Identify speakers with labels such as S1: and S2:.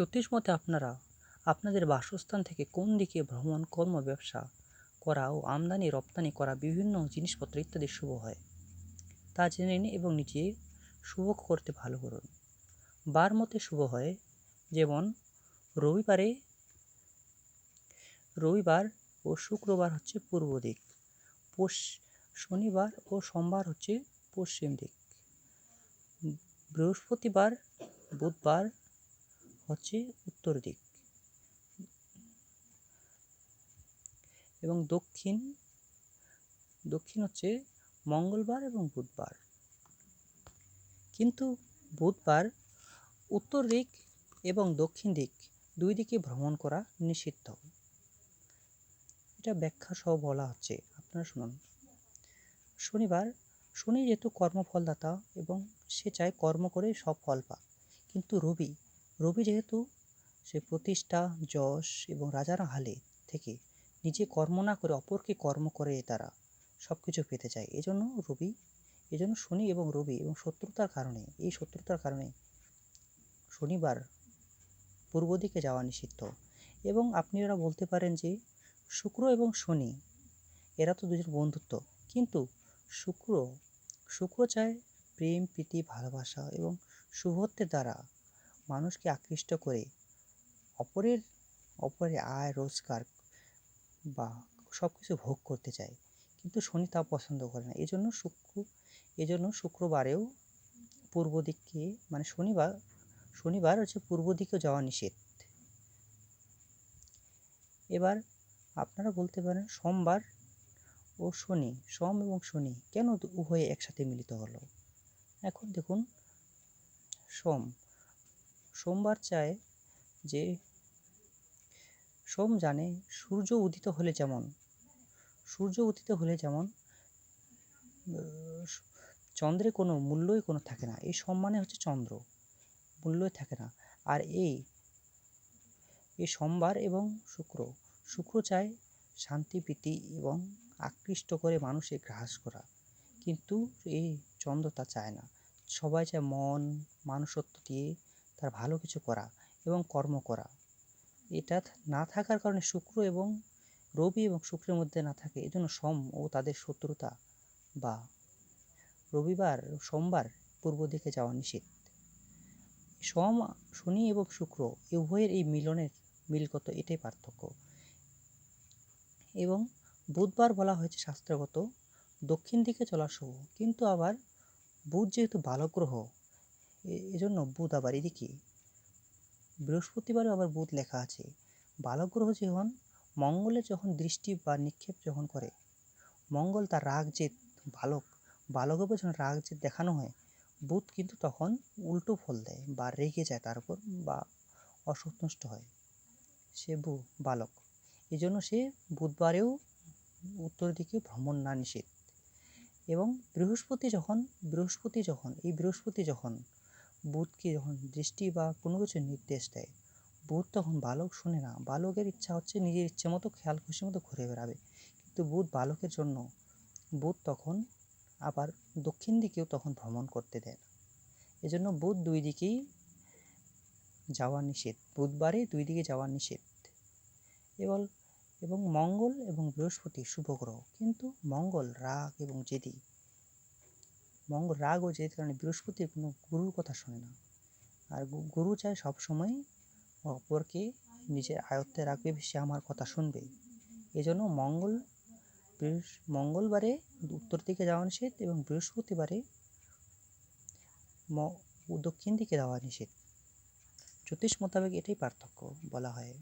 S1: জ্যোতিষ মতে আপনারা আপনাদের বাসস্থান থেকে কোন দিকে ভ্রমণ, কর্ম, ব্যবসা করা ও আমদানি, রপ্তানি করা বিভিন্ন জিনিসপত্র ইত্যাদি শুভ হয়, তা জেনে নিন এবং নিজে শুভ করতে ভালো করুন। বার মতে শুভ হয়, যেমন রবিবারে, রবিবার ও শুক্রবার হচ্ছে পূর্ব দিক পশ শনিবার ও সোমবার হচ্ছে পশ্চিম দিক, বৃহস্পতিবার, বুধবার হচ্ছে উত্তর দিক। এবং দক্ষিণ দক্ষিণ হচ্ছে মঙ্গলবার এবং বুধবার। কিন্তু বুধবার উত্তর দিক এবং দক্ষিণ দিক দুই দিকে ভ্রমণ করা নিষিদ্ধ। এটা ব্যাখ্যা সহ বলা হচ্ছে, আপনারা শুনুন। শনিবার, শনি যেহেতু কর্মফলদাতা এবং সে চায় কর্ম করে সব ফল পাক, কিন্তু রবি রবি যেহেতু সে প্রতিষ্ঠা, যশ এবং রাজার হালে থেকে নিজে কর্ম না করে অপরকে কর্ম করে তারা সব কিছু পেতে চায়। এজন্য রবি, এজন্য শনি এবং রবি এবং শত্রুতার কারণে, এই শত্রুতার কারণে শনিবার পূর্ব দিকে যাওয়া নিষিদ্ধ। এবং আপনি এরা বলতে পারেন যে শুক্র এবং শনি, এরা তো দুজন বন্ধুত্ব। কিন্তু শুক্র শুক্র চায় প্রেম, প্রীতি, ভালোবাসা এবং শুভত্বের দ্বারা মানুষকে আকৃষ্ট করে অপরের অপরের আয়, রোজগার বা সব কিছু ভোগ করতে চায়। কিন্তু শনি তা পছন্দ করে না। এজন্য শুক্র, এজন্য শুক্রবারেও পূর্ব দিককে মানে শনিবার শনিবার হচ্ছে পূর্ব দিকে যাওয়া নিষেধ। এবার আপনারা বলতে পারেন সোমবার ও শনি, সোম এবং শনি কেন উভয়ে একসাথে মিলিত হলো? এখন দেখুন, সোম সোমবার চায় যে সোম জানে সূর্য উদিত হলে যেমন, সূর্য উদিত হলে যেমন চন্দ্রে কোনো মূল্যই কোনো থাকে না। এই সম্মানে হচ্ছে চন্দ্র, মূল্যই থাকে না। আর এই এই সোমবার এবং শুক্র শুক্র চায় শান্তি, প্রীতি এবং আকৃষ্ট করে মানুষের গ্রাস করা। কিন্তু এই চন্দ্র তা চায় না। সবাই চায় মন, মানুষত্ব দিয়ে তার ভালো কিছু করা এবং কর্ম করা। এটা না থাকার কারণে শুক্র এবং রবি এবং শুক্রের মধ্যে না থাকে, এজন্য সম ও তাদের শত্রুতা বা রবিবার, সোমবার পূর্ব দিকে যাওয়া নিষেধ সম, শনি এবং শুক্র উভয়ের এই মিলনের মিলগত এটাই পার্থক্য। এবং বুধবার বলা হয়েছে শাস্ত্রগত, দক্ষিণ দিকে চলা শুভ কিন্তু আবার বুধ যেহেতু বালগ্রহ এজন্য বুধ আবার এদিকে। বৃহস্পতিবারও আবার বুধ লেখা আছে বালগ্রহ যখন মঙ্গলে যখন দৃষ্টি বা নিক্ষেপ যখন করে, মঙ্গল তার রাগ যে বালক বালকের যখন রাগ যে দেখানো হয়, বুধ কিন্তু তখন উল্টো ফল দেয় বা রেগে যায় তার উপর বা অসন্তুষ্ট হয়। সে বু, বালক। এই জন্য সে বুধবারেও উত্তর দিকে ভ্রমণ না নিষেধ। এবং বৃহস্পতি যখন বৃহস্পতি যখন, এই বৃহস্পতি যখন বুধকে যখন দৃষ্টি বা কোনো কিছু নির্দেশ দেয়, বুধ তখন বালক শোনে না। বালকের ইচ্ছা হচ্ছে নিজের ইচ্ছে মতো, খেয়াল খুশি মতো ঘুরে বেড়াবে। কিন্তু বুধ বালকের জন্য, বুধ তখন আবার দক্ষিণ দিকেও তখন ভ্রমণ করতে দেয় এজন্য বুধ দুই দিকেই যাওয়া নিষেধ। বুধবারে দুই দিকে যাওয়া নিষেধ। এবং এবং মঙ্গল এবং বৃহস্পতি শুভ গ্রহ। কিন্তু মঙ্গল, রাগ এবং জেদি মঙ্গল রাগ ও জেদ কারণে বৃহস্পতি কোনো গুরুর কথা শোনে না। আর গুরু চায় সবসময় অপরকে নিজের আয়ত্তে রাখবে, সে আমার কথা শুনবে। এজন্য মঙ্গল মঙ্গলবারে উত্তর দিকে যাওয়া নিষেধ এবং বৃহস্পতিবারে দক্ষিণ দিকে যাওয়া নিষেধ। জ্যোতিষ মোতাবেক এটাই পার্থক্য বলা হয়।